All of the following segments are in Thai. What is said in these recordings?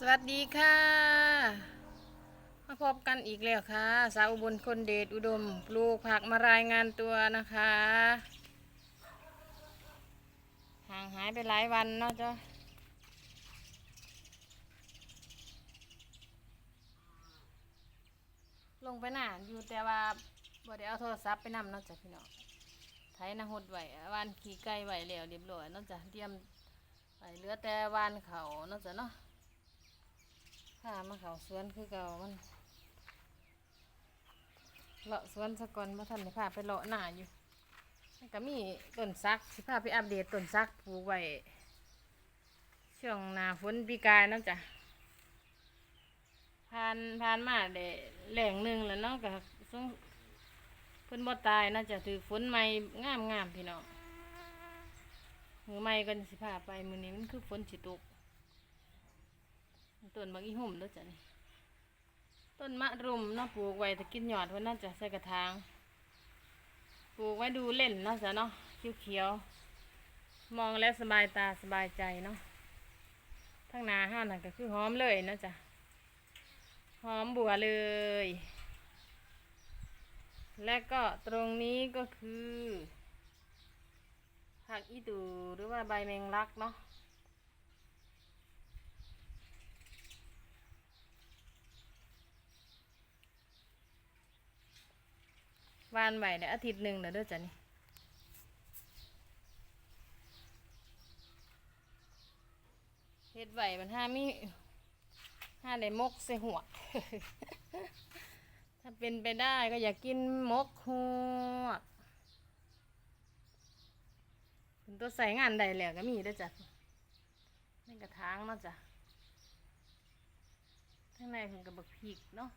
สวัสดีค่ะ มาพบกันอีกแล้วค่ะ สาวอุบลคนเดชอุดมปลูกผักมารายงานตัวนะคะ ห่างหายไปหลายวันเนาะจ้ะลงไปหนาอยู่แต่ว่าบ่ได้เอาโทรศัพท์ไปนำเนาะจ้ะพี่น้องไถนาหดไหววานขี่ไก่ไหวแล้วเรียบร้อยเนาะจ้ะเตรียมไปเหลือแต่วานเขาเนาะจ้ะเนาะ ข้ามาเขาสวนคือเก่ามันเลาะสวนสะกอนมาทันได้พาไปเลาะหน้าอยู่ก็มีต้นซักสิพาไปอัปเดตต้นซักปลูกไว้ช่วงหน้าฝนปีกายเนาะจ้ะผ่านผ่านมาได้แหล่งหนึ่งแล้วเนาะก็สงเพิ่นบ่ตายเนาจ้ะถือฝนใหม่งามงามๆพี่น้องมือใหม่ก็สิพาไปมือนี้มันคือฝนสิตก ต้นมะอีหุ่มด้วยจ้ะนี่ต้นมะรุมเนาะปลูกไว้ถ้ากินหยอดไว้น่าจะใส่กระถางปลูกไว้ดูเล่นเนาะจ้ะเนาะเขียวๆมองแล้วสบายตาสบายใจเนาะทั้งนาห้านั่นก็คือหอมเลยนะจ้ะหอมบัวเลย และก็ตรงนี้ก็คือผักอีตูหรือว่าใบแมงลักเนาะ วานไหวได้อาทิตย์หนึ่งแล้วเด้อจ้ะนี่เฮ็ดไหวมันห้ามีห้าได้มกใส่หัว ถ้าเป็นไปได้ก็อยากกินมกหัวเป็นตัวใส่งานใดแล้วก็มีเด้อจ้ะในกระถางเนาะจ้ะข้างในเป็นกระบอกพริกเนาะ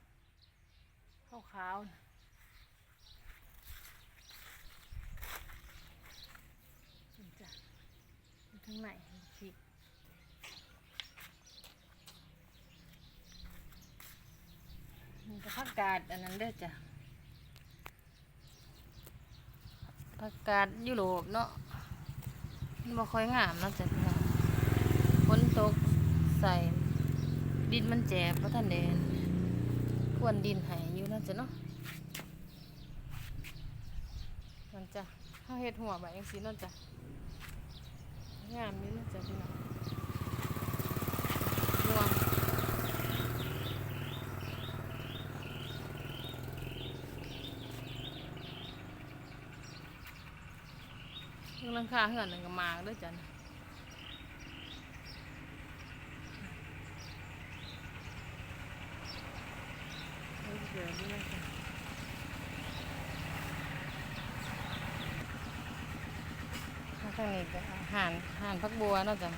ขาวๆน่ะ นี่จ้ะอยู่ข้างในพริกนี่ ก็ผักาดอันนั้นเด้อจ้ะผักกาดยุโรปเนาะมันบ่ค่อยงามเนาะจ้ะพี่น้องฝนตกใส่ดินมันแจบเพราะท่านเดนควนดินให้อยู่เนาะจ้ะเนาะมันจ้ะข้าเฮ็ดหัวแบบจังซี่เนาะจ้ะงามนี่นะจ๊ะพี่น้องม่วงเรื่อ งลังคาเหือนหนึ่งก็มาด้วยจ้ะนเดี๋ยวนี่นะจ๊ะข้างนี้ก็อาหารอาหารพักบัวเนาะจ้ะ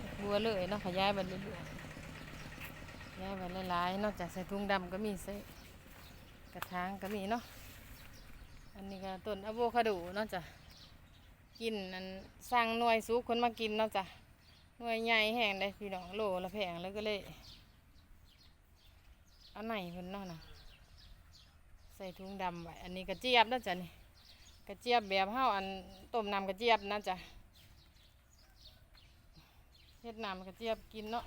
พักบัวเลยเนาะขยายไปเรื่อยๆย้ายไปหลายๆนอกจากใส่ถุงดำก็มีใส่กระถางก็มีเนาะ อันนี้ก็ต้นอะโวคาโดเนาะจ้ะกินอันสร้างหน่วยสุกคนมากินเนาะจ้ะหน่วยใหญ่แห้งได้พี่น้องโลละแพงแล้วก็เลยเอาไหนเพิ่นเนาะนะใส่ถุงดำไว้อันนี้กระเจี๊ยบเนาะจ้ะนี่กระเจี๊ยบแบบเฮาอันต้มน้ำกระเจี๊ยบนะจ๊ะเฮ็ดน้ำกระเจี๊ยบกินเนาะ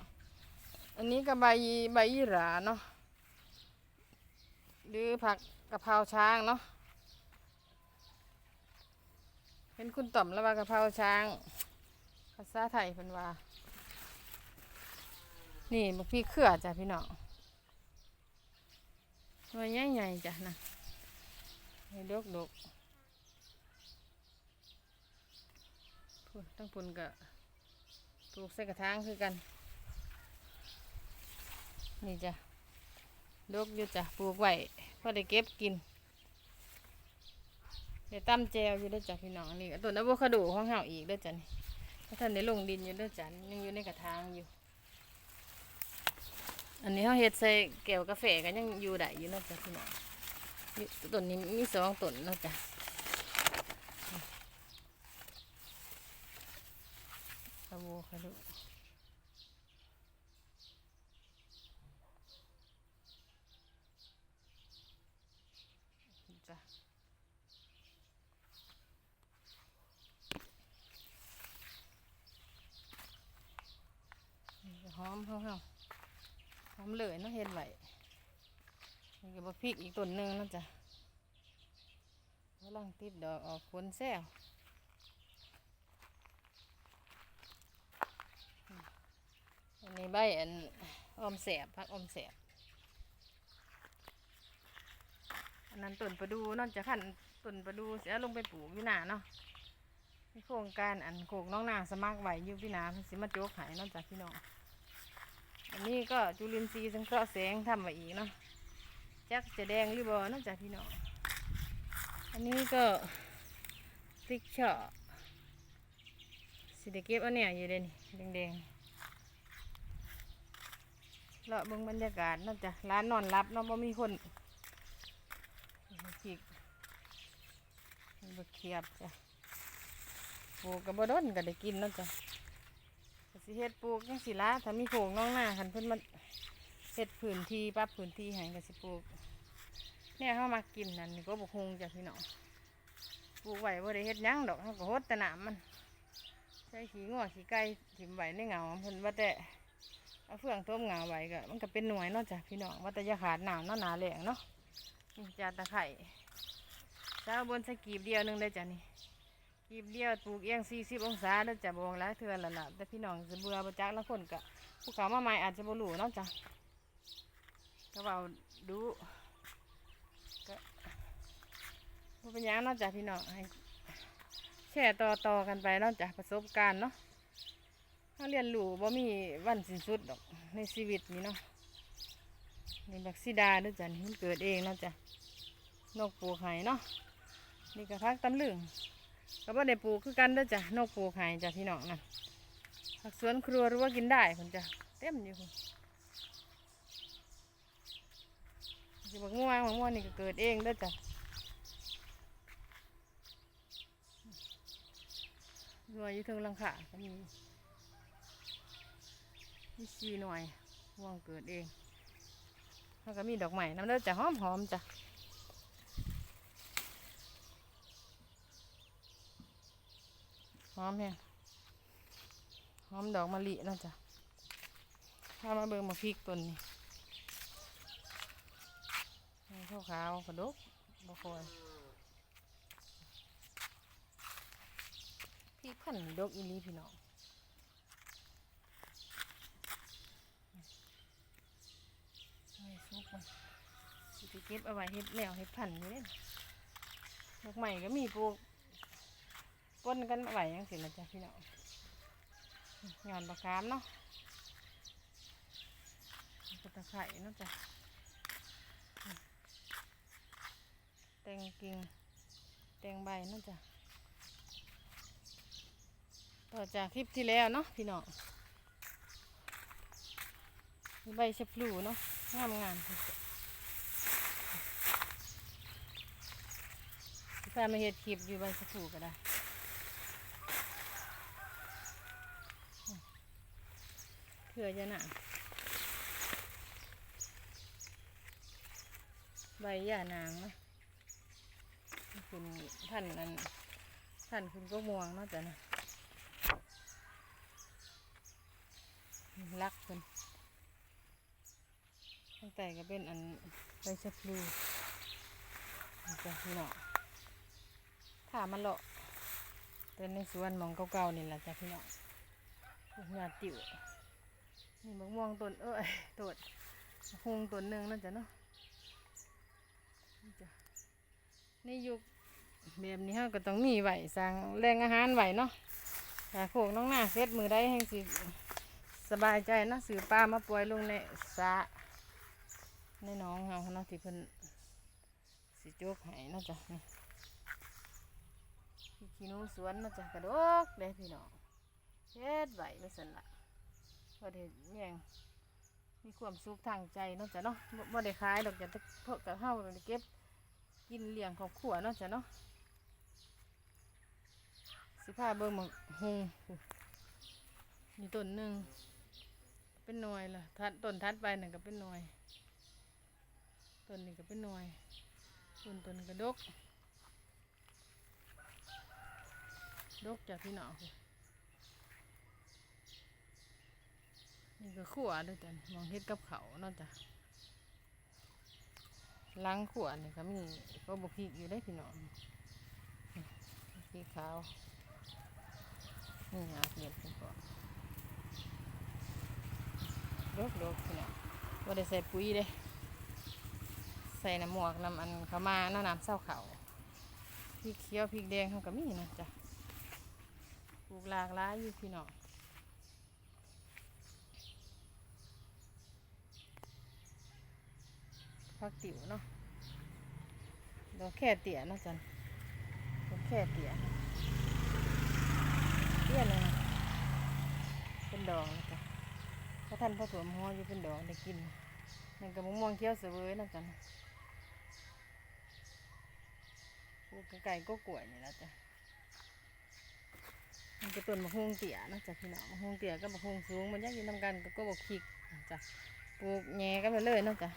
อันนี้ก็ใบใบยี่หราเนาะหรือผักกะเพราช้างเนาะ เป็นคุณต่อมแล้วว่ากะเพราช้างภาษาไทยเพิ่นว่า นี่บักพี่เขือจ้ะพี่น้องหน่วยใหญ่ๆจ้ะนะให้ดกดกพุ่นทั้งพุ่นก็ปลูกใส่กระถางคือกัน นี่จ้ะดกอยู่จ้ะปลูกไว้พอได้เก็บกิน เดี๋ยวตั้มแจวอยู่ด้วยจ้ะพี่น้องนี่ก็ต้นอะโวคาโดของเฮาอีกด้วยจ้ะนี่ถ้าท่านได้ลงดินอยู่ด้วยจ้ะยังอยู่ในกระถางอยู่ อันนี้เขาเฮ็ดใส่แก้วกาแฟกันยังอยู่ได้อยู่นะจ้ะพี่น้องต้นนี้มีสองต้นนะจ้ะอะโวคาโดจ้ะ อมเฮาเฮา หอมเลยเนาะเฮ็ดไหว้นี่ก็บพริกอีกต้นหนึ่งนาะจ้ะกำลังติดดอกออกผลแซวอันนี้ใบอันอมแสบพักอมแสบอันนั้นต้นประดูนอกจากขันต้นประดูเสียลงไปปลูกอยู่นาเนาะมีโครงการอันโขกน้องนาสมัครไหวอยู่พี่นาเพิ่นสิมาโจกหายนอกจากพี่น้อง อันนี้ก็จุลินทรีย์สังเคราะห์แสงทำไว้อีกเนาะจักจะแดงหรือบ่นอกจากพี่น้องอันนี้ก็ติ๊กเฉาะสิได้เก็บอันเนี้ยอยู่เด่นแดงๆเลาะเบิ่งบรรยากาศเนอกจากร้านนอนรับเนาะบ่มีคนพริกบักเขียบจ้ะปลูกกับบดนก็ได้กินเนาะจ้ะก็ สิเฮ็ดปลูกจังสิละถ้ามีโขงน้องหน้าคันเพิ่นมาเฮ็ดพื้นที่ปรับพื้นที่ให้ก็สิปลูกเนี่ยเฮามากินนั่นนี่ก็บ่คงจ้ะพี่น้องปลูกไว้บ่ได้เฮ็ดหยังดอกเฮาก็ฮดแต่น้ำมันใช้ขี้งัวขี้ไก่ถิ่มไว้ในเหงาเพิ่นว่าแต่เอาเฟืองต้มเหงาไว้ก็มันก็เป็นหน่วยเนาะจ้ะพี่น้องว่าแต่อย่าขาดน้ำเนาะหนาแหลงเนาะนี่จ้าตะไคร้เจ้าบนสกีบเดียวนึงเลยจ้ะนี่ กีบเดียวปลูกเอียง40 องศาแล้วจะบองหลายเทือนและล่ะแต่พี่น้องจะเบื่อประจักละคนก็ผู้เขามาใหม่อาจจะบ่รู้เนาะจ้ะก็เว้าดูก็บ่เป็นหยังเนาะจ้ะพี่น้องให้แชร์ต่อต่อๆกันไปเนาะจ้ะประสบการณ์เนาะถ้าเรียนรู้บ่มีวันสิ้นสุดดอกในชีวิตนี้เนาะนี่บักซิดาด้วยจ้ะนี่มันเกิดเองเนาะจ้ะนกปูไห้เนาะนี่ก็พักตำลึง ก็บ่ได้ปลูกคือกันเด้อจ้ะนกปลูกใหายจ้ะพี่น้องนะผักสวนครัวรือว่ากินได้คนจ้ะเต็มอยู่พุ่นสิบักม่วงบักม่วงนี่ก็เกิดเองเด้อจ้ะหน่วยอยู่เทึงลังคาก็มีมีสีหน่วยม่วงเกิดเองแล้วก็มีดอกไม้น้ำเด้อจ้ะหอมหอมจ้ะ หอมแฮงหอมดอกมะลิเนาะจ้ะถ้ามาเบิ่งมาพริกต้นนี่นี่ขาวขาวกระดกบ่คอยพริกพันดกอีหลีพี่น้องนี่ซุกมันสิเก็บเอาไว้เฮ็ดแนวเฮ็ดพันธุ์อยู่เด้ดอกใหม่ก็มีปลูก ปนกันไหวยังสินะจ๊ะพี่น้องหย่อนปลาคามเนาะกตะไคร่เนาะจ๊ะแตงกิ่งแตงใบเนาะจ๊ะต่อจากคลิปที่แล้วเนาะพี่น้องใบชะพลูเนาะงามงามๆถ้ามาเห็ดคลิปอยู่ใบชะพลูก็ได้ เพื่อจะหนาใบหญ้านางนะคุณท่านนั้นท่านคุณก็ม่วงเนาะจ้ะนะรักคนตั้งแต่ก็เป็นอันใบชะพลูนี่จ้ะพี่น้อถ้ามันเลาะเป็นในสวนมองเก่าๆนี่แหละจ้ะพี่น้องหยาติ๋ว นี่มะม่วงต้นเอ้ยต้นฮงต้นหนึ่งนั่นจ้ะเนาะนี่จ้ะในยุคแบบนี้เราก็ต้องมีไหวสร้างแรงอาหารไหวเนาะถ้าโขกน้องหน้าเซตมือได้ให้สิสบายใจเนาะสือปลามาปล่อยลงในสระในน้องเฮาเนาะที่เพิ่นสิโจกให้เนาะจ้ะนี่พี่ขี้นูสวนเนาะจ้ะกระดกเลยพี่น้องเฮ็ดไหวไม่สนละ ก็ได้แย่งมีความสุขทางใจเนาะจ้ะเนาะบ่ได้ขายดอกจ้ะเพราะกับเฮาเก็บกินเลี้ยงครอบครัวเนาะจ้ะเนาะสิพาเบิ่งหมกฮุงนี่ต้นหนึ่งเป็นหน่วยล่ะทัดต้นทัดไปหนั่นก็เป็นหน่วยต้นนี้ก็เป็นหน่วยต้นต้นก็ดกดกจ้ะพี่น้อง นี่ก็ขวด้วยจ้ะมองเฮ็ดกับเขาเนาะจ้ะล้างขั่วนี่ก็มีก็บกพริกอยู่ได้พี่น้องพริกขาวนี่อาเกียบกันก่อนดกดกพี่น้องว่าได้ใส่ปุ๋ยเด้ใส่น้ำหมวกน้ำอันเขามานาะน้ำเศร้าเขาพริกเขียวพริกแดงเขาก็มีนะจ้ะปลูกหลากหลายอยู่พี่น้อง ผักติ๋วเนาะดอกแค่เตี่ยนะจันดอกแค่เตี่ยเตี้ยเลยนะเป็นดอกนะจ๊ะพระท่านพระถั่วหัวอยู่เป็นดอกได้กินนั่นกับมะม่วงเขี้ยวเสวยนะจันปลูกไก่ก็กล้วยนี่แหละจ้ะมันก็ต้นมะฮุงเตี่ยนะจ้ะพี่น้องมะฮุงเตี่ยก็มะฮุงสูงมันยากกินนำกันก็บอกคิกจ้ะปลูกแง่กันไปเลยนะจ้ะ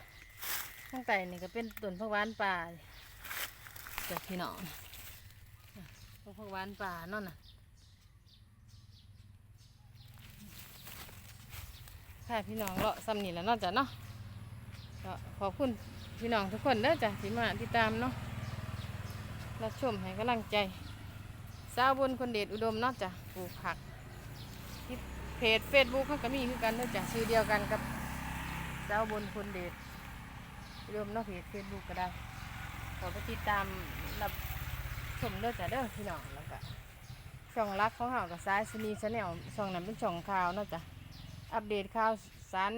ข้างใต้นี่ก็เป็นต้นผักหวานป่าจากพี่น้องต้นผักหวานป่านั่นน่ะค่ะพี่น้องเลาะซ้ำนี่แล้วนาะจ้ะเนาะก็ขอบคุณพี่น้องทุกคนเด้อจ้ะที่มาติดตามเนาะรับชมให้กำลังใจสาวบนคนเดชอุดมเนาะจ้ะปลูกผักที่เพจเฟซบุ๊กเขาก็มีคือกันเด้อจ้ะชื่อเดียวกันกับสาวบนคนเดช รวมนอกเพจเฟซบุ๊กก็ได้ขอไปติดตามรับชมเด้อจ้ะเด้อพี่น้องแล้วก็ช่องรักของเฮากับสายสนีชาแนลช่องนั้นเป็นช่องข่าวเนาะจ้ะอัปเดตข่าวสาร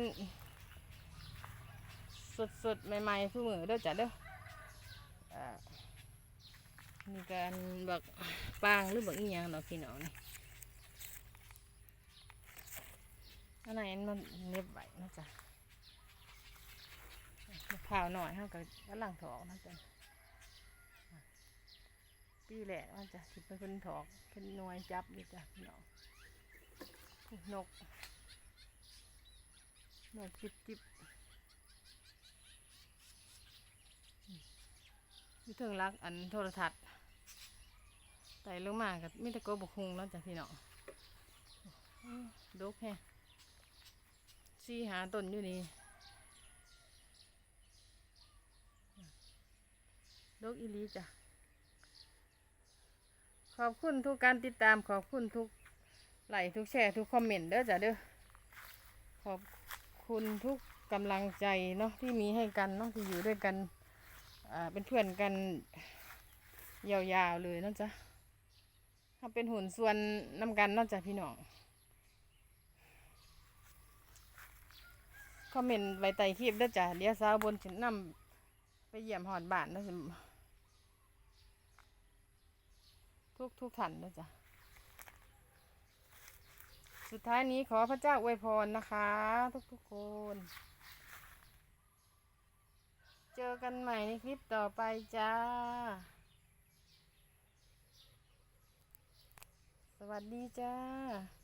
สดๆใหม่ๆผู้มือเด้อจ้ะเด้ออ่ามีการบักปางหรือบักอีหยังเนาะพี่น้องนี่อันไหนมันเน็บไว้นาะจ้ะมะ พร้าวหน่อยเขาก็กำลังถอกนะจ๊ะปีแหละว่าจะที่เป็นคนถอกเป็นนวยจับอยู่จ้ะพี่น้องนกนกจิบจิบมีเทิงรักอันโทรทัศน์ไต่ลงมากับมิตรโกบกฮุงแล้วจ้ะพี่น้องดกแฮซีหาต้นอยู่นี่ ดกอีหลีจ้ะ ขอบคุณทุกการติดตาม ขอบคุณทุกไลค์ทุกแชร์ทุกคอมเมนต์เด้อจ้ะเด้อ ขอบคุณทุกกำลังใจเนาะที่มีให้กันเนาะที่อยู่ด้วยกัน อ่า เป็นเพื่อนกันยาวๆเลยเนาะจ๊ะถ้าเป็นหุ่นส่วนนำกันเนาะจ้ะพี่น้อง คอมเมนต์ไว้ใต้คลิปเด้อจ้ะเดี๋ยวสาวบนฉันนำไปเยี่ยมหอดบ้านนะสิ ทุกทุกท่านนะจ๊ะสุดท้ายนี้ขอพระเจ้าอวยพรนะคะ ทุกทุกคน เจอกันใหม่ในคลิปต่อไปจ้า สวัสดีจ้า